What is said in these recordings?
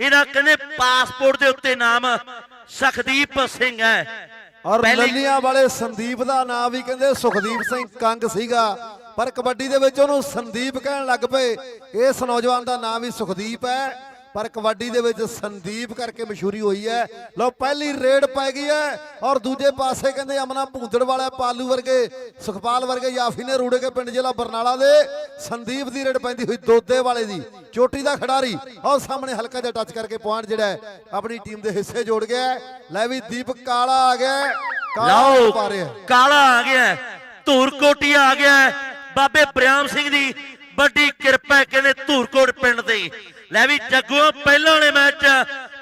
ਇਹਦਾ ਕਹਿੰਦੇ ਪਾਸਪੋਰਟ ਦੇ ਉੱਤੇ ਨਾਮ ਸਖਦੀਪ ਸਿੰਘ ਹੈ। ਔਰ ਲੱਲੀਆਂ ਵਾਲੇ ਸੰਦੀਪ ਦਾ ਨਾਮ ਵੀ ਕਹਿੰਦੇ ਸੁਖਦੀਪ ਸਿੰਘ ਕੰਗ ਸੀਗਾ। ਪਰ ਕਬੱਡੀ ਦੇ ਵਿੱਚ ਉਹਨੂੰ ਸੰਦੀਪ ਕਹਿਣ ਲੱਗ ਪਏ। ਇਸ ਨੌਜਵਾਨ ਦਾ ਨਾਮ ਵੀ ਸੁਖਦੀਪ ਹੈ। ਪਰ ਕਬੱਡੀ ਦੇ ਵਿੱਚ ਸੰਦੀਪ ਕਰਕੇ ਮਸ਼ਹੂਰੀ ਹੋਈ ਹੈ। ਲਓ ਪਹਿਲੀ ਰੇਡ ਪੈ ਗਈ ਹੈ ਔਰ ਦੂਜੇ ਪਾਸੇ ਕਹਿੰਦੇ ਅਮਨਾ ਭੂੰਦੜ ਵਾਲਾ ਪਾਲੂ ਵਰਗੇ ਸੁਖਪਾਲ ਵਰਗੇ ਯਾਫੀ ਨੇ ਰੂੜੇ ਕੇ ਪਿੰਡ ਜ਼ਿਲ੍ਹਾ ਬਰਨਾਲਾ ਦੇ। ਸੰਦੀਪ ਦੀ ਰੇਡ ਪੈਂਦੀ ਹੋਈ ਦੋਦੇ ਵਾਲੇ ਦੀ ਚੋਟੀ ਦਾ ਖਿਡਾਰੀ। ਔਰ ਸਾਹਮਣੇ ਹਲਕਾ ਜਿਹਾ ਟੱਚ ਕਰਕੇ ਪੁਆਇੰਟ ਜਿਹੜਾ ਹੈ ਆਪਣੀ ਟੀਮ ਦੇ ਹਿੱਸੇ ਜੋੜ ਗਿਆ। ਲੈ ਵੀ ਦੀਪਕ ਕਾਲਾ ਆ ਗਿਆ ਲਓ। ਕਾਲਾ ਆ ਗਿਆ ਹੈ, ਧੂਰਕੋਟੀਆ ਆ ਗਿਆ ਬਾਬੇ ਬ੍ਰਿਆਮ ਸਿੰਘ ਦੀ ਵੱਡੀ ਕਿਰਪਾ ਕਹਿੰਦੇ ਧੂਰਕੋਟ ਪਿੰਡ ਦੇ। ਲੈ ਵੀ ਜੱਗੂ, ਪਹਿਲਾਂ ਵਾਲੇ ਮੈਚ 'ਚ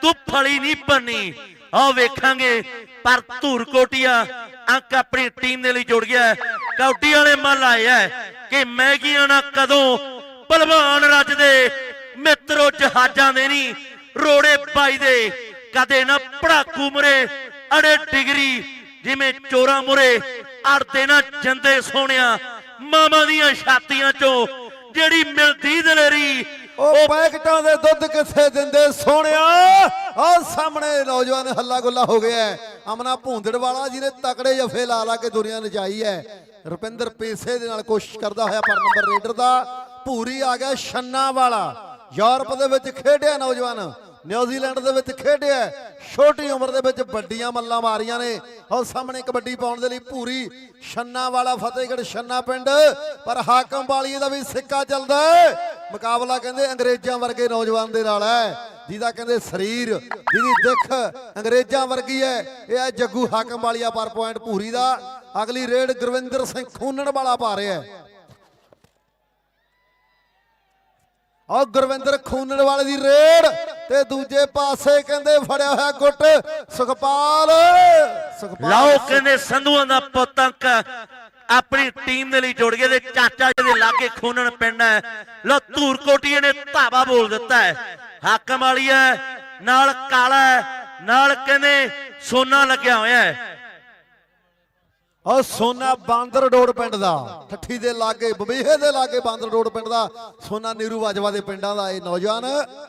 ਤੂੰ ਫਲੀ ਨਹੀਂ ਪੰਨੀ ਆਓ ਵੇਖਾਂਗੇ, ਪਰ ਧੂਰਕੋਟੀਆ ਅੰਕ ਆਪਣੀ ਟੀਮ ਦੇ ਲਈ ਜੁੜ ਗਿਆ ਕੌਡੀ ਵਾਲੇ ਮੱਲ ਆਏ ਹੈ ਕਿ ਮੈਗੀਆਂ ਨਾ ਕਦੋਂ ਭਲਵਾਨ ਰੱਜਦੇ ਮਿੱਤਰੋ, ਜਹਾਜ਼ਾਂ ਦੇ ਨਹੀਂ, ਰੋੜੇ ਪਾਈ ਦੇ। ਕਦੇ ਨਾ ਪੜਾਕੂ ਮੁਰੇ, ਅੜੇ ਡਿਗਰੀ, ਜਿਵੇਂ ਚੋਰਾ ਮੁਰੇ। ਅੜਦੇ ਨਾ ਜੰਦੇ ਸੋਹਣਿਆ ਮਾਮਾ ਦੀਆਂ ਛਾਤੀਆਂ ਚੋਂ, ਜਿਹੜੀ ਮਿਲਦੀ ਦਲੇਰੀ ਉਹ ਪੈਕਟਾਂ ਦੇ ਦੁੱਧ ਕਿੱਥੇ ਦਿੰਦੇ ਸੋਹਣਿਆ? ਆਹ ਸਾਹਮਣੇ ਨੌਜਵਾਨ ਹੱਲਾ ਗੁੱਲਾ ਹੋ ਗਿਆ ਅਮਨਾ ਭੂੰਦੜ ਵਾਲਾ ਜਿਹਨੇ ਤਕੜੇ ਜਫੇ ਲਾ ਲਾ ਕੇ ਦੁਨੀਆ ਨਚਾਈ ਹੈ। ਰੁਪਿੰਦਰ ਪੇਸੇ ਦੇ ਨਾਲ ਕੋਸ਼ਿਸ਼ ਕਰਦਾ ਹੋਇਆ ਪਰ ਨੰਬਰ ਰੇਡਰ ਦਾ ਭੂਰੀ ਆ ਗਿਆ ਛੰਨਾ ਵਾਲਾ। ਯੂਰਪ ਦੇ ਵਿੱਚ ਖੇਡਿਆ ਨੌਜਵਾਨ। ਨਿਊਜ਼ੀਲੈਂਡ ਦੇ ਵਿੱਚ ਖੇਡਿਆ ਛੋਟੀ ਉਮਰ ਦੇ ਵਿੱਚ ਵੱਡੀਆਂ ਮੱਲਾਂ ਮਾਰੀਆਂ ਨੇ। ਔਰ ਸਾਹਮਣੇ ਕਬੱਡੀ ਪਾਉਣ ਦੇ ਲਈ ਭੂਰੀ ਛੰਨਾ ਵਾਲਾ ਫਤਿਹਗੜ੍ਹ ਛੰਨਾ ਪਿੰਡ। ਪਰ ਹਾਕਮ ਵਾਲੀਏ ਦਾ ਵੀ ਸਿੱਕਾ ਚੱਲਦਾ ਮੁਕਾਬਲਾ ਕਹਿੰਦੇ ਅੰਗਰੇਜ਼ਾਂ ਵਰਗੇ ਨੌਜਵਾਨ ਦੇ ਨਾਲ ਹੈ, ਜਿਹਦਾ ਕਹਿੰਦੇ ਸਰੀਰ, ਜਿਹਦੀ ਦਿੱਖ ਅੰਗਰੇਜ਼ਾਂ ਵਰਗੀ ਹੈ। ਇਹ ਹੈ ਜੱਗੂ ਹਾਕਮ ਵਾਲੀਆ ਪਰ ਪੁਆਇੰਟ ਭੂਰੀ ਦਾ। ਅਗਲੀ ਰੇਡ ਗੁਰਵਿੰਦਰ ਸਿੰਘ ਖੂਨਣ ਵਾਲਾ ਪਾ ਰਿਹਾ ਹੈ। ਔਰ ਗੁਰਵਿੰਦਰ ਖੂਨਣ ਵਾਲੇ ਦੀ ਰੇਡ ਤੇ ਦੂਜੇ ਪਾਸੇ ਕਹਿੰਦੇ ਫੜਿਆ ਹੋਇਆ ਗੁੱਟ। ਸੁਖਪਾਲ ਸੁਖਪਾਲ। ਲਓ ਕਹਿੰਦੇ ਸੰਧੂਆਂ ਦਾ ਪੁੱਤ ਅੰਕ ਆਪਣੀ ਟੀਮ ਦੇ ਲਈ ਜੁੜ ਗਿਆ ਤੇ ਚਾਚਾ ਜਿਹਦੇ ਲਾਗੇ ਖੂਨਣ ਪਿੰਡ ਹੈ। ਲਓ, ਧੂਰਕੋਟੀਏ ਨੇ ਧਾਵਾ ਬੋਲ ਦਿੱਤਾ ਹੈ। ਹਾਕਮ ਵਾਲੀ ਹੈ, ਨਾਲ ਕਾਲਾ ਨਾਲ ਕਹਿੰਦੇ ਸੋਨਾ ਲੱਗਿਆ ਹੋਇਆ ਹੈ। ਔਰ ਸੋਨਾ ਬਾਂਦਰ ਰੋਡ ਪਿੰਡ ਦਾ, ਠੱਠੀ ਦੇ ਲਾਗੇ, ਬਬੀਹੇ ਦੇ ਲਾਗੇ ਬਾਂਦਰ ਰੋਡ ਪਿੰਡ ਦਾ, ਸੋਨਾ ਨੀਰੂ ਬਾਜਵਾ ਦੇ ਪਿੰਡਾਂ ਦਾ ਇਹ ਨੌਜਵਾਨ।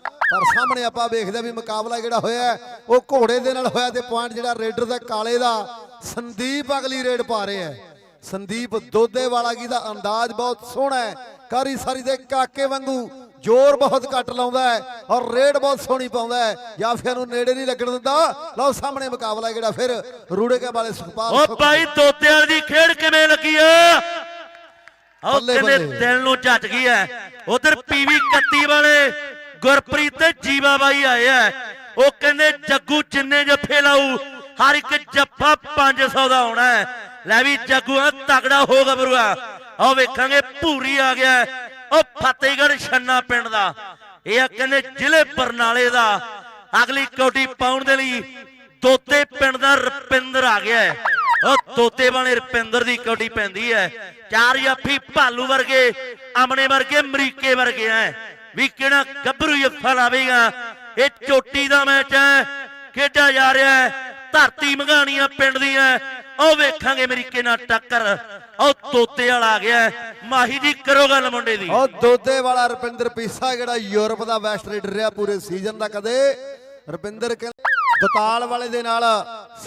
ਪਰ ਸਾਹਮਣੇ ਆਪਾਂ ਵੇਖਦੇ ਹਾਂ ਵੀ ਮੁਕਾਬਲਾ ਜਿਹੜਾ ਹੋਇਆ ਉਹ ਘੋੜੇ ਦੇ ਨਾਲ ਹੋਇਆ ਤੇ ਪੁਆਇੰਟ ਜਿਹੜਾ ਰੇਡਰ ਦਾ ਕਾਲੇ ਦਾ, ਸੰਦੀਪ ਅਗਲੀ ਰੇਡ ਪਾ ਰਿਹਾ ਹੈ। ਸੰਦੀਪ ਦੋਦੇ ਵਾਲਾ ਕੀ ਦਾ ਅੰਦਾਜ਼ ਬਹੁਤ ਸੋਹਣਾ ਹੈ। ਕਾਰੀ ਸਾਰੀ ਦੇ ਕਾਕੇ ਵਾਂਗੂ ਜ਼ੋਰ ਬਹੁਤ ਘੱਟ ਲਾਉਂਦਾ ਹੈ ਔਰ ਰੇਡ ਬਹੁਤ ਸੋਹਣੀ ਪਾਉਂਦਾ ਹੈ। ਜਾਫੀਆਂ ਨੂੰ ਨੇੜੇ ਨਹੀਂ ਲੱਗਣ ਦਿੰਦਾ। ਲਓ ਸਾਹਮਣੇ ਮੁਕਾਬਲਾ ਜਿਹੜਾ ਫਿਰ ਰੂੜੇ ਕੇ ਵਾਲੇ ਸੁਖਪਾਲ ਉਹ ਭਾਈ ਤੋਤਿਆਂ ਦੀ ਖੇਡ ਕਿਵੇਂ ਲੱਗੀ ਆ? ਉਹ ਕਹਿੰਦੇ। ਦਿਲ ਨੂੰ ਝੱਟ ਗਈ ਐ। ਉਧਰ ਪੀਵੀ 31 ਵਾਲੇ ਗੁਰਪ੍ਰੀਤ ਤੇ ਜੀਵਾ ਬਾਈ ਆਏ ਐ। ਉਹ ਕਹਿੰਦੇ ਜੱਗੂ ਜਿੰਨੇ ਜੱਫੇ ਲਾਊ ਹਰ ਇੱਕ ਜੱਫਾ 500 ਦਾ ਆਉਣਾ ਹੈ ਲੈ ਵੀ ਜੱਗੂ ਆ ਤਗੜਾ ਹੋ ਗੱਭਰੂਆ ਆਓ ਵੇਖਾਂਗੇ, ਭੂਰੀ ਆ ਗਿਆ ਉਹ ਫਤਿਹਗੜ੍ਹ ਛੰਨਾ ਪਿੰਡ ਦਾ। ਇਹ ਆ ਕਹਿੰਦੇ ਜ਼ਿਲ੍ਹੇ ਬਰਨਾਲੇ ਦਾ। ਅਗਲੀ ਕੌਡੀ ਪਾਉਣ ਦੇ ਲਈ ਤੋਤੇ ਪਿੰਡ ਦਾ ਰਪਿੰਦਰ ਆ ਗਿਆ ਉਹ ਤੋਤੇ ਵਾਲੇ ਰਪਿੰਦਰ ਦੀ ਕੌਡੀ ਪੈਂਦੀ ਹੈ। ਚਾਰ ਜਾਫੀ ਭਾਲੂ ਵਰਗੇ ਆਮਣੇ ਵਰਗੇ, ਅਮਰੀਕੇ ਵਰਗੇ ਐ ਵੀ ਕਿਹੜਾ ਗੱਭਰੂ ਜੱਫਾ ਲਾਵੇਗਾ। ਇਹ ਚੋਟੀ ਦਾ ਮੈਚ ਹੈ। ਖੇਡਿਆ ਜਾ ਰਿਹਾ ਹੈ। ਧਰਤੀ ਮੰਗਾਣੀਆਂ ਪਿੰਡ ਦੀ ਹੈ ਉਹ ਵੇਖਾਂਗੇ ਅਮਰੀਕੇ ਨਾਲ ਟੱਕਰ। ਉਹ ਤੋਤੇ ਵਾਲਾ ਆ ਗਿਆ ਮਾਹੀ ਜੀ, ਕਰੋ ਗੱਲ ਮੁੰਡੇ ਦੀ। ਉਹ ਦੋਦੇ ਵਾਲਾ ਰੁਪਿੰਦਰ ਪੀਸਾ ਜਿਹੜਾ ਯੂਰਪ ਦਾ ਬੈਸਟ ਰੇਡਰ ਰਿਹਾ ਪੂਰੇ ਸੀਜ਼ਨ ਦਾ ਕਦੇ। ਰੁਪਿੰਦਰ ਕਹਿੰਦੇ, ਦਤਾਲ ਵਾਲੇ ਦੇ ਨਾਲ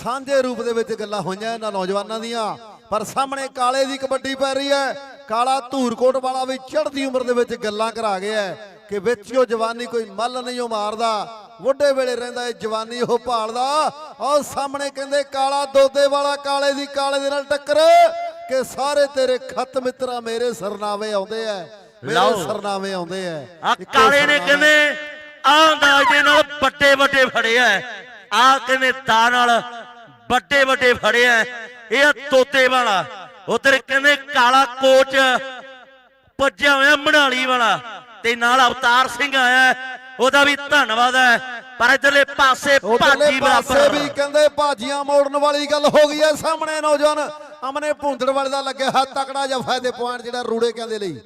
ਸਾਂਝੇ ਰੂਪ ਦੇ ਵਿੱਚ ਗੱਲਾਂ ਹੋਈਆਂ ਇਹਨਾਂ ਨੌਜਵਾਨਾਂ ਦੀਆਂ। ਪਰ ਸਾਹਮਣੇ ਕਾਲੇ ਦੀ ਕਬੱਡੀ ਪੈ ਰਹੀ ਹੈ ਕਾਲਾ ਧੂਰਕੋਟ ਵਾਲਾ ਵੀ ਚੜ੍ਹਦੀ ਉਮਰ ਦੇ ਵਿੱਚ ਗੱਲਾਂ ਕਰਾ ਗਿਆ ਹੈ ਕਿ ਵਿੱਚ ਉਹ ਜਵਾਨੀ ਕੋਈ ਮੱਲ ਨਹੀਂ ਉਹ ਮਾਰਦਾ। ਵੱਡੇ ਵੇਲੇ ਰਹਿੰਦਾ ਇਹ ਜਵਾਨੀ ਉਹ ਭਾਲਦਾ। ਔਰ ਸਾਹਮਣੇ ਕਹਿੰਦੇ ਕਾਲਾ ਦੋਦੇ ਵਾਲਾ ਕਾਲੇ ਦੀ ਕਾਲੇ ਦੇ ਨਾਲ ਟੱਕਰ ਕਿ ਸਾਰੇ ਤੇਰੇ ਖਤ ਮਿੱਤਰਾ ਮੇਰੇ ਸਰਨਾਵੇ ਆਉਂਦੇ ਐ ਮੇਰੇ ਲਓ। ਸਰਨਾਵੇ ਆਉਂਦੇ ਐ ਆ ਕਾਲੇ ਨੇ। ਕਹਿੰਦੇ ਆ ਅੰਦਾਜ਼ ਦੇ ਨਾਲ ਵੱਡੇ ਵੱਡੇ ਫੜਿਆ ਆ ਕਹਿੰਦੇ ਦਾ ਨਾਲ ਵੱਡੇ ਵੱਡੇ ਫੜਿਆ ਇਹ ਆ ਤੋਤੇ ਵਾਲਾ ਉਧਰ ਕਹਿੰਦੇ ਕਾਲਾ ਕੋਚ ਪੁੱਜਿਆ ਹੋਇਆ ਮੜਾਲੀ ਵਾਲਾ ਤੇ ਨਾਲ ਅਵਤਾਰ ਸਿੰਘ ਆਇਆ। ਉਹਦਾ ਵੀ ਧੰਨਵਾਦ ਹੈ। ਪਰ ਇਧਰਲੇ ਪਾਸੇ ਭਾਜੀ ਬਰਾਬਰ। ਵੀ ਕਹਿੰਦੇ ਭਾਜੀਆਂ ਮੋੜਨ ਵਾਲੀ ਗੱਲ ਹੋ ਗਈ ਐ ਸਾਹਮਣੇ ਨੌਜਵਾਨ। ਅਮਨੇ ਭੁੰਦੜ ਵਾਲੇ ਦਾ ਲੱਗਿਆ ਹੱਥ ਤਕੜਾ ਜਫਾ ਦੇ ਪੁਆਇੰਟ ਜਿਹੜਾ ਰੂੜੇ ਕਹਿੰਦੇ ਲਈ।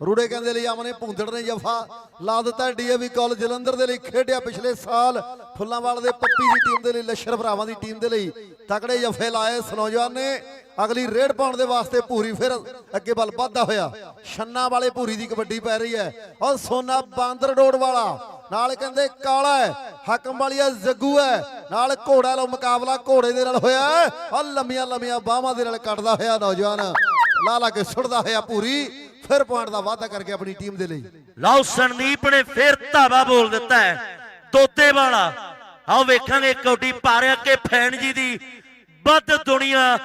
ਰੂੜੇ ਕਹਿੰਦੇ ਲਈ ਅਮਨੇ ਭੁੰਦੜ ਨੇ ਜਫਾ ਲਾ ਦਿੱਤਾ। ਡੀਏਵੀ ਕਾਲਜ ਜਲੰਧਰ ਦੇ ਲਈ ਖੇਡਿਆ ਪਿਛਲੇ ਸਾਲ। ਫੁੱਲਾਂਵਾਲ ਦੇ ਪੱਪੀ ਦੀ ਟੀਮ ਦੇ ਲਈ ਲੱਸ਼ਰ ਭਰਾਵਾਂ ਦੀ ਟੀਮ ਦੇ ਲਈ ਤਕੜੇ ਜਫੇ ਲਾਏ ਇਸ ਨੌਜਵਾਨ ਨੇ। ਅਗਲੀ ਰੇਡ ਪਾਉਣ ਦੇ ਵਾਸਤੇ ਪੂਰੀ ਫਿਰ ਅੱਗੇ ਵੱਲ ਵੱਧਦਾ ਹੋਇਆ। ਛੰਨਾ ਵਾਲੇ ਪੂਰੀ ਦੀ ਕਬੱਡੀ ਪੈ ਰਹੀ ਹੈ। ਔਰ ਸੋਨਾ ਬਾਂਦਰ ਡੋੜ ਵਾਲਾ ਨਾਲ ਕਹਿੰਦੇ ਕਾਲਾ ਹੈ, ਹਕਮ ਵਾਲੀਆ ਜੱਗੂ ਹੈ। ਨਾਲ ਘੋੜਾ ਲੋ ਮੁਕਾਬਲਾ ਘੋੜੇ ਦੇ ਨਾਲ ਹੋਇਆ ਆ ਲੰਮੀਆਂ ਲੰਮੀਆਂ ਬਾਹਾਂ ਦੇ ਨਾਲ ਕੱਟਦਾ ਹੋਇਆ ਨੌਜਵਾਨ। ਲਾ ਲਾ ਕੇ ਸੁੱਟਦਾ ਹੋਇਆ ਪੂਰੀ। ਫਿਰ ਪੁਆਇੰਟ ਦਾ ਵਾਅਦਾ ਕਰਕੇ ਆਪਣੀ ਟੀਮ ਦੇ ਲਈ। ਲਓ, ਸੰਦੀਪ ਨੇ ਫਿਰ ਧਾਵਾ ਬੋਲ ਦਿੱਤਾ ਹੈ। ਤੋਤੇ ਵਾਲਾ। ਆਓ ਵੇਖਾਂਗੇ ਕੌਡੀ ਪਾਰਿਆ ਕੇ ਫੈਨ ਜੀ ਦੀ ਵੱਧ ਦੁਨੀਆ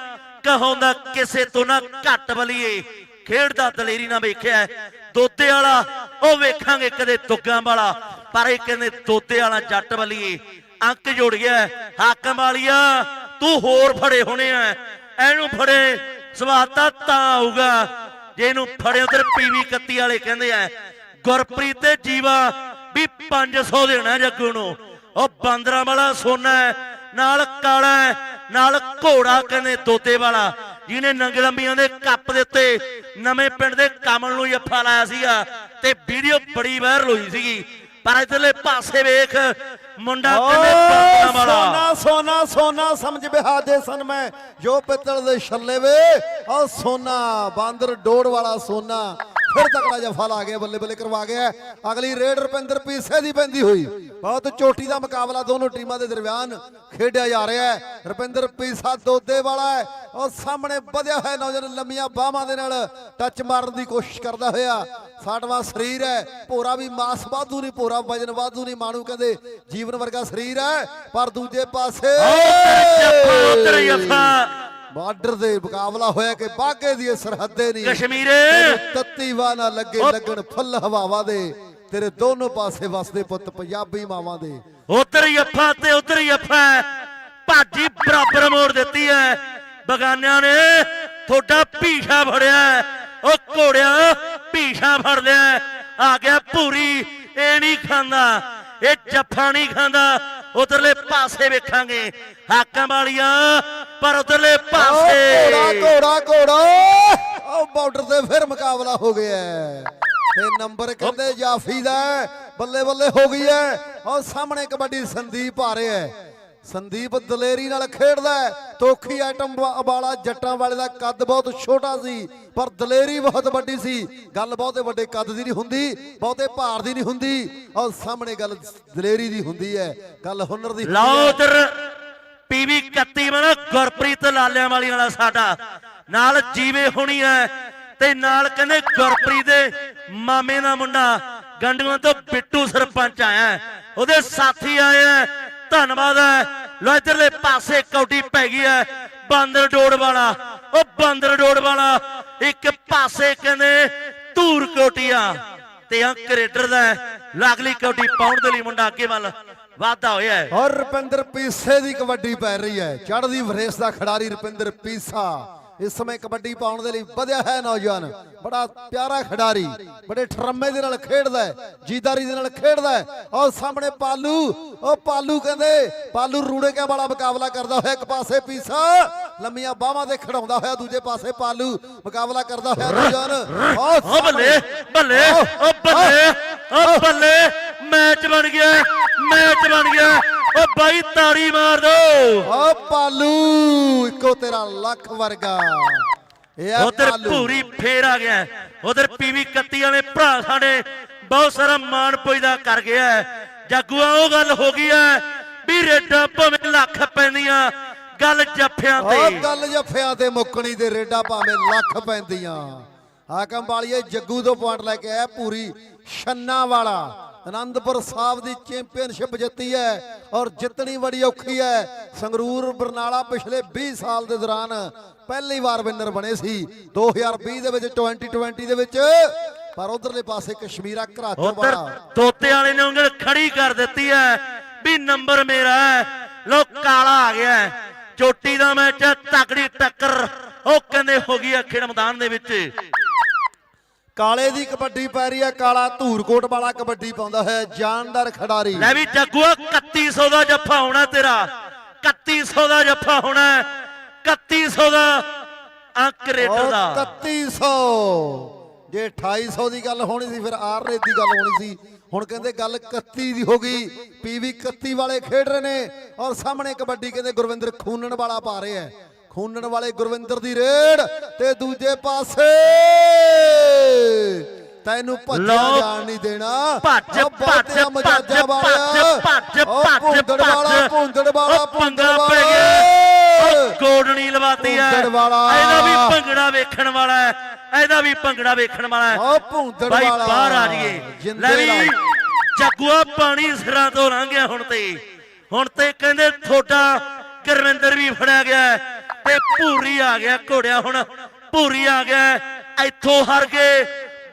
ਕਹਾਉਂਦਾ ਕਿਸੇ ਤੋਂ ਨਾ ਘੱਟ ਬਲੀਏ। ਖੇਡਦਾ ਦਲੇਰੀ ਨਾ ਵੇਖਿਆ ਹੈ। ਤੋਤੇ ਵਾਲਾ, ਉਹ ਵੇਖਾਂਗੇ ਕਦੇ ਤੁੱਗਾਂ ਵਾਲਾ। ਪਰ ਇਹ ਕਹਿੰਦੇ ਤੋਤੇ ਵਾਲਾ ਜੱਟ ਵਾਲੀਏ ਅੰਕ ਜੁੜ ਗਿਆ ਹਾਕਮ ਵਾਲੀਆ, ਤੂੰ ਹੋਰ ਫੜੇ ਹੋਣੇ ਆ ਇਹਨੂੰ ਫੜੇ ਸਵਾਦ ਤਾਂ ਤਾਂ ਆਊਗਾ। ਜੇ ਇਹਨੂੰ ਫੜੇ ਉਧਰ ਪੀਵੀ 31 ਵਾਲੇ ਕਹਿੰਦੇ ਆ ਗੁਰਪ੍ਰੀਤ ਤੇ ਜੀਵਾ ਵੀ 500 ਦੇਣਾ ਜੱਗੂ ਨੂੰ। ਉਹ ਬਾਂਦਰਾਂ ਵਾਲਾ ਸੋਨਾ ਨਾਲ ਕਾਲਾ ਨਾਲ ਘੋੜਾ ਕਹਿੰਦੇ ਤੋਤੇ ਵਾਲਾ, ਜਿਹਨੇ ਨੰਗੇ ਲੰਬੀਆਂ ਦੇ ਕੱਪ ਦੇ ਉੱਤੇ ਨਵੇਂ ਪਿੰਡ ਦੇ ਕਮਲ ਨੂੰ ਜੱਫਾ ਲਾਇਆ ਸੀਗਾ ਤੇ ਵੀਡੀਓ ਬੜੀ ਵਾਇਰਲ ਹੋਈ ਸੀਗੀ। ਪਰ ਇਧਰਲੇ ਪਾਸੇ ਵੇਖ ਮੁੰਡਾ ਕਹਿੰਦੇ ਬਾਂਦਰਾਂ ਵਾਲਾ। ਸੋਨਾ ਸੋਨਾ ਸੋਨਾ ਸਮਝ ਬਿਹਾ ਦੇ ਸਨ ਮੈਂ। ਜੋ ਪਿੱਤਲ ਦੇ ਛੱਲੇ ਵੇ ਆ ਸੋਨਾ ਬਾਂਦਰ ਡੋੜ ਵਾਲਾ ਸੋਨਾ। ਫਿਰ ਤਕੜਾ ਜਫਾ ਲਾ ਗਿਆ, ਬੱਲੇ ਬੱਲੇ ਕਰਵਾ ਗਿਆ। ਅਗਲੀ ਰੇਡ ਰੁਪਿੰਦਰ ਪੀਸੇ ਦੀ ਪੈਂਦੀ ਹੋਈ। ਬਹੁਤ ਚੋਟੀ ਦਾ ਮੁਕਾਬਲਾ ਦੋਨੋਂ ਟੀਮਾਂ ਦੇ ਦਰਮਿਆਨ ਖੇਡਿਆ ਜਾ ਰਿਹਾ ਹੈ। ਰੁਪਿੰਦਰ ਪੀਸਾ ਦੋਦੇ ਵਾਲਾ ਹੈ। ਉਹ ਸਾਹਮਣੇ ਵਧਿਆ ਹੋਇਆ ਨੌਜਵਾਨ ਲੰਮੀਆਂ ਬਾਹਾਂ ਦੇ ਨਾਲ ਟੱਚ ਮਾਰਨ ਦੀ ਕੋਸ਼ਿਸ਼ ਕਰਦਾ ਹੋਇਆ। ਸਾਡਵਾ ਸਰੀਰ ਹੈ। ਭੋਰਾ ਵੀ ਮਾਸ ਵਾਧੂ ਨਹੀਂ, ਭੋਰਾ ਵਜਨ ਵਾਧੂ ਨਹੀਂ। ਮਾਣੂ ਕਹਿੰਦੇ ਜੀਵਨ ਵਰਗਾ ਸਰੀਰ ਹੈ। ਪਰ ਦੂਜੇ ਪਾਸੇ ਜੱਫਾ ਉਧਰ ਜੱਫਾ ਬਾਰਡਰ ਦੇ ਮੁਕਾਬਲਾ ਹੋਇਆ ਕਿ ਬਾਗੇ ਦੀ ਸਰਹੱਦੇ ਨਹੀਂ। ਕਸ਼ਮੀਰੇ। ਤੱਤੀ ਵਾ ਨਾ ਲੱਗੇ ਲੱਗਣ ਫੁੱਲ ਹਵਾਵਾਂ ਦੇ। ਤੇਰੇ ਦੋਨੋਂ ਪਾਸੇ ਵਸਦੇ ਪੁੱਤ ਪੰਜਾਬੀ ਮਾਵਾਂ ਦੇ। ਉਧਰ ਹੀ ਅੱਫਾ ਤੇ ਉਧਰ ਹੀ। ਅੱਫਾ ਭਾਜੀ ਬਰਾਬਰ ਮੋੜ ਦਿੱਤੀ ਹੈ। ਬਗਾਨਿਆਂ ਨੇ ਤੁਹਾਡਾ ਭੀਸ਼ਾ ਫੜਿਆ। ਉਹ ਘੋੜਿਆ ਭੀਸ਼ਾ ਫੜ ਲਿਆ। ਆ ਗਿਆ ਭੂਰੀ ਇਹ ਨਹੀਂ ਖਾਂਦਾ। ਇਹ ਜੱਫਾ ਨਹੀਂ ਖਾਂਦਾ। ਉਧਰਲੇ ਪਾਸੇ ਵੇਖਾਂਗੇ। ਹਾਕਾਂ ਵਾਲੀਆਂ ਪਰ ਉਧਰਲੇ ਓ ਘੋੜਾ ਪਾਸੇ ਘੋੜਾ ਘੋੜਾ। ਉਹ ਬਾਰਡਰ ਤੇ ਫਿਰ ਮੁਕਾਬਲਾ ਹੋ ਗਿਆ। ਤੇ ਨੰਬਰ ਕਹਿੰਦੇ ਜਾਫੀ ਦਾ। ਬੱਲੇ ਬੱਲੇ ਹੋ ਗਈ ਹੈ। ਉਹ ਸਾਹਮਣੇ ਕਬੱਡੀ ਸੰਦੀਪ ਆ ਰਿਹਾ ਹੈ। ਸੰਦੀਪ ਦਲੇਰੀ ਨਾਲ ਖੇਡਦਾ ਤੋਖੀ ਆਈਟਮ ਵਾਲਾ ਜੱਟਾਂ ਵਾਲੇ ਦਾ ਕੱਦ ਬਹੁਤ ਛੋਟਾ ਸੀ ਪਰ ਦਲੇਰੀ ਬਹੁਤ ਵੱਡੀ ਸੀ। ਗੱਲ ਬਹੁਤੇ ਵੱਡੇ ਕੱਦ ਦੀ ਨਹੀਂ ਹੁੰਦੀ ਬਹੁਤੇ ਭਾਰ ਦੀ ਨਹੀਂ ਹੁੰਦੀ। ਔਰ ਸਾਹਮਣੇ ਗੱਲ ਦਲੇਰੀ ਦੀ ਹੁੰਦੀ ਹੈ। ਗੱਲ ਹੁਨਰ ਦੀ ਲਓ। ਉਧਰ। ਪੀਵੀ 31 ਵਾਲਾ ਗੁਰਪ੍ਰੀਤ ਲਾਲਿਆਂ ਵਾਲੀ ਵਾਲਾ ਸਾਡਾ। ਨਾਲ ਜੀਵੇ ਹੋਣੀ ਹੈ ਤੇ ਨਾਲ ਕਹਿੰਦੇ ਗੁਰਪ੍ਰੀਤ ਦੇ ਮਾਮੇ ਦਾ ਮੁੰਡਾ। ਗੰਡੂਆਂ ਤੋਂ ਬਿੱਟੂ ਸਰਪੰਚ ਆਇਆ। ਉਹਦੇ ਸਾਥੀ ਆਏ ਹੈ ਧੰਨਵਾਦ ਹੈ ਲੋ ਇਧਰਲੇ ਪਾਸੇ ਕੌਡੀ ਪੈ ਗਈ ਹੈ ਬਾਂਦਰ ਡੋੜ ਵਾਲਾ। ਉਹ ਬਾਂਦਰ ਡੋੜ ਵਾਲਾ ਇੱਕ ਪਾਸੇ ਕਹਿੰਦੇ ਧੂਰ ਕੋਟੀਆਂ ਤੇ ਆ ਕਰੇਟਰ ਦਾ ਹੈ। ਲਾਗਲੀ ਕੌਡੀ ਪਾਉਣ ਦੇ ਲਈ ਮੁੰਡਾ ਅੱਗੇ ਵੱਲ। ਵਾਧਾ ਹੋਇਆ ਹੈ। ਔਰ ਰੁਪਿੰਦਰ ਪੀਸੇ ਦੀ ਕਬੱਡੀ ਪੈ ਰਹੀ ਹੈ। ਚੜ੍ਹਦੀ ਵਰੇਸ ਦਾ ਖਿਡਾਰੀ ਰੁਪਿੰਦਰ ਪੀਸਾ ਇਸ ਸਮੇਂ ਕਬੱਡੀ ਪਾਉਣ ਦੇ ਲਈ ਵਧਿਆ ਹੈ ਨੌਜਵਾਨ। ਬੜਾ ਪਿਆਰਾ ਖਿਡਾਰੀ ਬੜੇ ਠਰਮੇ ਦੇ ਨਾਲ ਖੇਡਦਾ ਹੈ ਜੀਦਾਰੀ ਦੇ ਨਾਲ ਖੇਡਦਾ ਹੈ। ਔਰ ਸਾਹਮਣੇ ਪਾਲੂ ਉਹ ਪਾਲੂ ਕਹਿੰਦੇ ਪਾਲੂ ਰੂੜੇ ਕੇ ਵਾਲਾ ਮੁਕਾਬਲਾ ਕਰਦਾ ਹੋਇਆ ਇੱਕ ਪਾਸੇ ਪੀਸਾ ਲੰਮੀਆਂ ਬਾਹਾਂ ਤੇ ਖੜਾਉਂਦਾ ਹੋਇਆ ਦੂਜੇ ਪਾਸੇ ਪਾਲੂ ਮੁਕਾਬਲਾ ਕਰਦਾ ਹੋਇਆ ਨੌਜਵਾਨ। ਔਰ ਬੱਲੇ ਬੱਲੇ ਓ ਬੱਲੇ ਓ ਬੱਲੇ ਮੈਚ ਬਣ ਗਿਆ। ਮੈਚ ਬਣ ਗਿਆ। ਓ ਬਾਈ ਤਾੜੀ ਮਾਰ ਦੋ। ਓ ਪਾਲੂ ਇੱਕੋ ਤੇਰਾ ਲੱਖ ਵਰਗਾ। ਉਧਰ ਭੂਰੀ ਫੇਰ ਆ ਗਿਆ। ਉਧਰ ਪੀਵੀ 31 ਵਾਲੇ ਭਰਾ ਸਾਡੇ ਬਹੁਤ ਸਾਰਾ ਮਾਣ ਪੁੱਜਦਾ ਕਰ ਗਿਆ। ਜਾਗੂਆ ਉਹ ਗੱਲ ਹੋ ਗਈ ਹੈ ਵੀ ਰੇਡਾਂ ਭਾਵੇਂ ਲੱਖ ਪੈਂਦੀਆਂ ਗੱਲ ਜੱਫਿਆਂ ਤੇ। ਗੱਲ ਜੱਫਿਆਂ ਤੇ ਮੁੱਕਣੀ ਤੇ ਰੇਡਾ ਭਾਵੇਂ ਲੱਖ ਪੈਂਦੀਆਂ। ਹਾਕਮ ਵਾਲੀਏ ਜੱਗੂ ਤੋਂ ਪੁਆਇੰਟ ਲੈ ਕੇ ਆਇਆ ਪੂਰੀ ਛੰਨਾ ਵਾਲਾ। ਆਨੰਦਪੁਰ ਸਾਹਿਬ ਦੀ ਚੈਂਪੀਅਨਸ਼ਿਪ ਜਿੱਤੀ ਹੈ ਔਰ ਜਿੱਤਣੀ ਬੜੀ ਔਖੀ ਹੈ। ਸੰਗਰੂਰ ਬਰਨਾਲਾ ਪਿਛਲੇ 20 ਸਾਲ ਦੇ ਦੌਰਾਨ ਪਹਿਲੀ ਵਾਰ ਵਿਨਰ ਬਣੇ ਸੀ। 2020 ਦੇ ਵਿੱਚ 2020 ਦੇ ਵਿੱਚ। ਪਰ ਉਧਰਲੇ ਪਾਸੇ ਕਸ਼ਮੀਰਾ ਘਰਾਚੋਂ ਵਾਲਾ। ਤੋਤੇ ਵਾਲੇ ਨੇ ਉਂਗਲ ਖੜੀ ਕਰ ਦਿੱਤੀ ਹੈ ਵੀ ਨੰਬਰ ਮੇਰਾ ਹੈ ਲੋ ਕਾਲਾ ਆ ਗਿਆ। ਚੋਟੀ ਦਾ ਮੈਚ ਤਕੜੀ ਟੱਕਰ। ਉਹ ਕਹਿੰਦੇ ਹੋ ਗਈ ਅਖੇੜ ਮੈਦਾਨ ਦੇ ਵਿੱਚ। ਕਾਲੇ ਦੀ ਕਬੱਡੀ ਪੈ ਰਹੀ ਹੈ ਕਾਲਾ ਧੂਰਕੋਟ ਵਾਲਾ ਕਬੱਡੀ ਪਾਉਂਦਾ ਹੈ ਜਾਨਦਾਰ ਖਿਡਾਰੀ। ਲੈ ਵੀ ਜੱਗੂਆ 3100 ਦਾ ਜੱਫਾ ਹੋਣਾ ਤੇਰਾ। 3100 ਦਾ ਜੱਫਾ ਹੋਣਾ ਹੈ। 3100 ਦਾ ਅੰਕ ਰੇਡਰ ਦਾ। 3100 ਜੇ 2800 ਦੀ ਗੱਲ ਹੋਣੀ ਸੀ ਫਿਰ ਆਰ ਰੇਤ ਦੀ ਗੱਲ ਹੋਣੀ ਸੀ। ਹੁਣ ਕਹਿੰਦੇ ਗੱਲ 31 ਦੀ ਹੋ ਗਈ। ਪੀਵੀ 31 ਵਾਲੇ ਖੇਡ ਰਹੇ ਨੇ ਔਰ ਸਾਹਮਣੇ ਕਬੱਡੀ ਕਹਿੰਦੇ ਗੁਰਵਿੰਦਰ ਖੂਨਣ ਵਾਲਾ ਪਾ ਰਹੇ ਹੈ। ਖੂਨਣ ਵਾਲੇ ਗੁਰਵਿੰਦਰ ਦੀ ਰੇਡ ਤੇ ਦੂਜੇ ਪਾਸੇ ਤੈਨੂੰ ਭੱਜਿਆ। ਜਾਣ ਨਹੀਂ ਦੇਣਾ ਭੱਜ, ਭੱਜ, ਭੱਜ। ਭੱਜ, ਭੱਜ, ਭੁੰਦੜ ਵਾਲਾ ਭੱਜ। ਭੁੰਦੜ ਵਾਲਾ ਪੰਗਾ ਭੁੰਦੜ ਪੈ ਵਾਲਾ। ਗਿਆ ਗੋਡਣੀ ਲਵਾਤੀ ਵਾਲਾ। ਇਹਦਾ ਵੀ ਭੰਗੜਾ ਵੇਖਣ ਵਾਲਾ ਹੈ ਇਹਦਾ ਵੀ ਭੰਗੜਾ ਵੇਖਣ ਵਾਲਾ ਹੈ ਉਹ ਭੁੰਦੜ ਬਾਈ ਵਾਲਾ ਬਾਹਰ ਆ ਜੀਏ ਲੈ ਵੀ। ਜੱਗੂਆ ਪਾਣੀ ਸਿਰਾਂ ਤੋਂ ਲੰਘ ਗਿਆ ਹੁਣ ਤੇ ਹੁਣ ਤੇ ਕਹਿੰਦੇ ਥੋੜਾ ਗੁਰਵਿੰਦਰ ਵੀ ਫੜਿਆ ਗਿਆ ਭੂਰੀ ਆ ਗਿਆ ਘੋੜਿਆ ਹੁਣ ਭੂਰੀ ਆ ਗਿਆ। ਇੱਥੋਂ ਹਰ ਗਏ,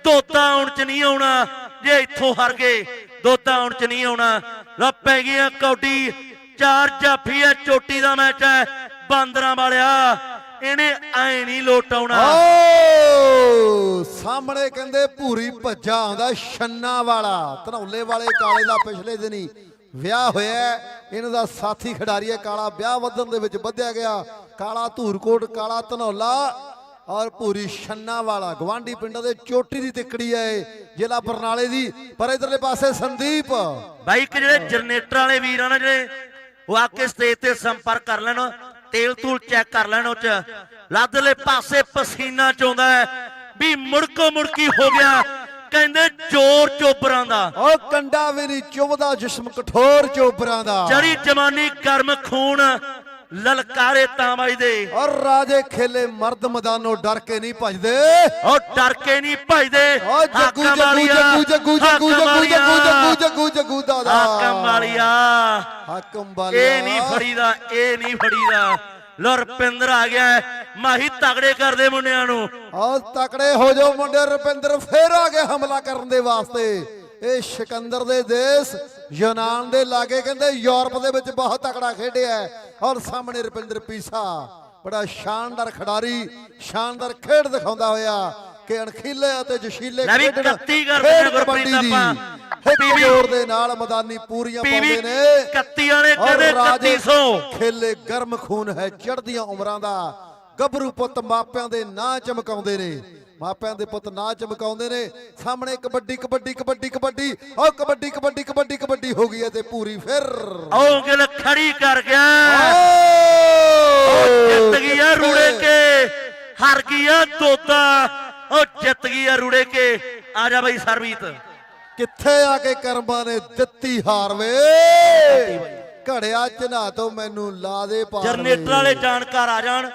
ਦੋਤਾ ਆਉਣ ਚ ਨਹੀਂ ਆਉਣਾ। ਜੇ ਇੱਥੋਂ ਹਰ ਗਏ, ਦੋਤਾ ਆਉਣ ਚ ਨਹੀਂ ਆਉਣਾ। ਲੋ ਪੈ ਗਈਆਂ ਕੌਡੀ, ਚਾਰ ਜਾਫੀ ਹੈ ਚੋਟੀ ਦਾ ਮੈਚ ਹੈ ਬਾਂਦਰਾਂ ਵਾਲਿਆ। ਇਹਨੇ ਐ ਨਹੀਂ ਲੋਟ ਆਉਣਾ। ਓ, ਸਾਹਮਣੇ ਕਹਿੰਦੇ ਭੂਰੀ ਭੱਜਾ ਆਉਂਦਾ ਛੰਨਾ ਵਾਲਾ, ਧਨੌਲੇ ਵਾਲੇ ਕਾਲੇ ਦਾ ਪਿਛਲੇ ਦਿਨੀ ਵਿਆਹ ਹੋਇਆ। ਇਹਨਾਂ ਦਾ ਸਾਥੀ ਖਿਡਾਰੀ ਹੈ ਕਾਲਾ ਵਿਆਹ ਵਧਣ ਦੇ ਵਿੱਚ ਵਧਿਆ ਗਿਆ। ਕਾਲਾ ਧੂਰਕੋਟ ਕਾਲਾ ਧਨੌਲਾ ਔਰ ਭੂਰੀ ਛੰਨਾ ਵਾਲਾ। ਗਵਾਂਡੀ ਪਿੰਡਾਂ ਦੇ ਚੋਟੀ ਦੀ ਤਿੱਕੜੀ ਹੈ ਇਹ, ਜ਼ਿਲ੍ਹਾ ਬਰਨਾਲੇ ਦੀ। ਪਰ ਇਧਰਲੇ ਪਾਸੇ ਸੰਦੀਪ। ਬਾਈ ਇੱਕ ਜਿਹੜੇ ਜਨਰੇਟਰ ਵਾਲੇ ਵੀਰ ਆ ਨਾ ਜਿਹੜੇ ਉਹ ਆ ਕੇ ਸਟੇਜ ਤੇ ਸੰਪਰਕ ਕਰ ਲੈਣ ਤੇਲ ਤੂਲ ਚੈੱਕ ਕਰ ਲੈਣ ਉਹ ਚ। ਲੱਦਲੇ ਪਾਸੇ ਪਸੀਨਾ ਚੋਂਦਾ ਵੀ ਮੁੜਕੋ ਮੁੜਕੀ ਹੋ ਗਿਆ। ਕਹਿੰਦੇ ਜ਼ੋਰ ਚੋਬਰਾਂ ਦਾ। ਉਹ ਕੰਡਾ ਵੀ ਨਹੀਂ ਚੁੰਮਦਾ ਜਿਸਮ ਕਠੋਰ ਚੋਬਰਾਂ ਦਾ। ਜੜੀ ਜਵਾਨੀ ਗਰਮ ਖੂਨ। ਲਲਕਾਰੇ ਤਾਂ ਵੱਜਦੇ। ਔਰ ਰਾਜੇ ਖੇਲੇ ਮਰਦ ਮੈਦਾਨੋਂ ਡਰ ਕੇ ਨਹੀਂ ਭਜਦੇ। ਉਹ ਡਰ ਕੇ ਨਹੀਂ ਭਜਦੇ। ਓ ਜੱਗੂ ਜੱਗੂ ਜੱਗੂ ਜੱਗੂ ਜੱਗੂ ਜੱਗੂ ਜੱਗੂ ਜੱਗੂ ਦਾਦਾ। ਹਾਕਮ ਵਾਲੀਆ। ਹਾਕਮ ਵਾਲਿਆ। ਇਹ ਨਹੀਂ ਫੜੀਦਾ ਇਹ ਨਹੀਂ ਫੜੀਦਾ। ਲੋ ਰੁਪਿੰਦਰ ਆ ਗਿਆ। ਮਾਹੀ ਤਗੜੇ ਕਰਦੇ ਮੁੰਡਿਆਂ ਨੂੰ। ਆਓ ਤਕੜੇ ਹੋ ਜਾਓ ਮੁੰਡੇ ਰੁਪਿੰਦਰ ਫੇਰ ਆ ਗਏ ਹਮਲਾ ਕਰਨ ਦੇ ਵਾਸਤੇ। ਇਹ ਸਿਕੰਦਰ ਦੇ ਦੇਸ਼ ਯੂਨਾਨ ਦੇ ਲਾਗੇ ਕਹਿੰਦੇ ਯੂਰਪ ਦੇ ਵਿੱਚ ਬਹੁਤ ਤਕੜਾ ਖੇਡਿਆ। ਔਰ ਸਾਹਮਣੇ ਰੁਪਿੰਦਰ ਪੀਸਾ ਬੜਾ ਸ਼ਾਨਦਾਰ ਖਿਡਾਰੀ ਸ਼ਾਨਦਾਰ ਖੇਡ ਦਿਖਾਉਂਦਾ ਹੋਇਆ ਕਿ ਅਣਖੀਲੇ ਅਤੇ ਜਸ਼ੀਲੇ ਖੇਡਣ, 31 ਕਰਦੇ ਖੇਡ ਨੇ ਗੁਰਪ੍ਰੀਤ ਕਬੱਡੀ ਦੀ। ਆਪਾਂ। ਨਾਲ ਮੈਦਾਨੀ ਪੂਰੀਆਂ ਪਾਉਂਦੇ ਨੇ 31 ਵਾਲੇ ਕਹਿੰਦੇ ਰਾਜੇ 3100 ਖੇਲੇ ਗਰਮ ਖੂਨ ਹੈ ਚੜ੍ਹਦੀਆਂ ਉਮਰਾਂ ਦਾ ਗੱਭਰੂ ਪੁੱਤ ਮਾਪਿਆਂ ਦੇ ਨਾਂ ਚਮਕਾਉਂਦੇ ਨੇ। ਮਾਪਿਆਂ ਦੇ ਪੁੱਤ ਨਾਂ ਚਮਕਾਉਂਦੇ ਨੇ। ਸਾਹਮਣੇ ਕਬੱਡੀ ਕਬੱਡੀ ਕਬੱਡੀ ਕਬੱਡੀ। ਓ ਕਬੱਡੀ ਕਬੱਡੀ ਕਬੱਡੀ ਕਬੱਡੀ ਹੋ ਗਈ ਹੈ ਤੇ ਪੂਰੀ ਫਿਰ। ਉਹ ਗਿਲ ਖੜੀ ਕਰ ਗਿਆ। ਓ! ਜਿੱਤ ਗਈ ਆ ਰੂੜੇ ਕੇ। ਹਾਰ ਗਈ ਆ ਤੋਤਾ ਉਹ ਜਿੱਤ ਗਈ ਆ ਰੂੜੇ ਕੇ। ਆ ਜਾ ਬਈ ਸਰਬੀਤ। ਕਿੱਥੇ ਆ ਕੇ ਕਰਮਾਂ ਨੇ ਦਿੱਤੀ ਹਾਰ ਵੇ? ਘੜਿਆ ਚਨਾ ਤੋਂ ਮੈਨੂੰ ਲਾ ਦੇ ਪਾਰ। ਜਨਰੇਟਰ ਵਾਲੇ ਜਾਣਕਾਰ ਆ ਜਾਣ।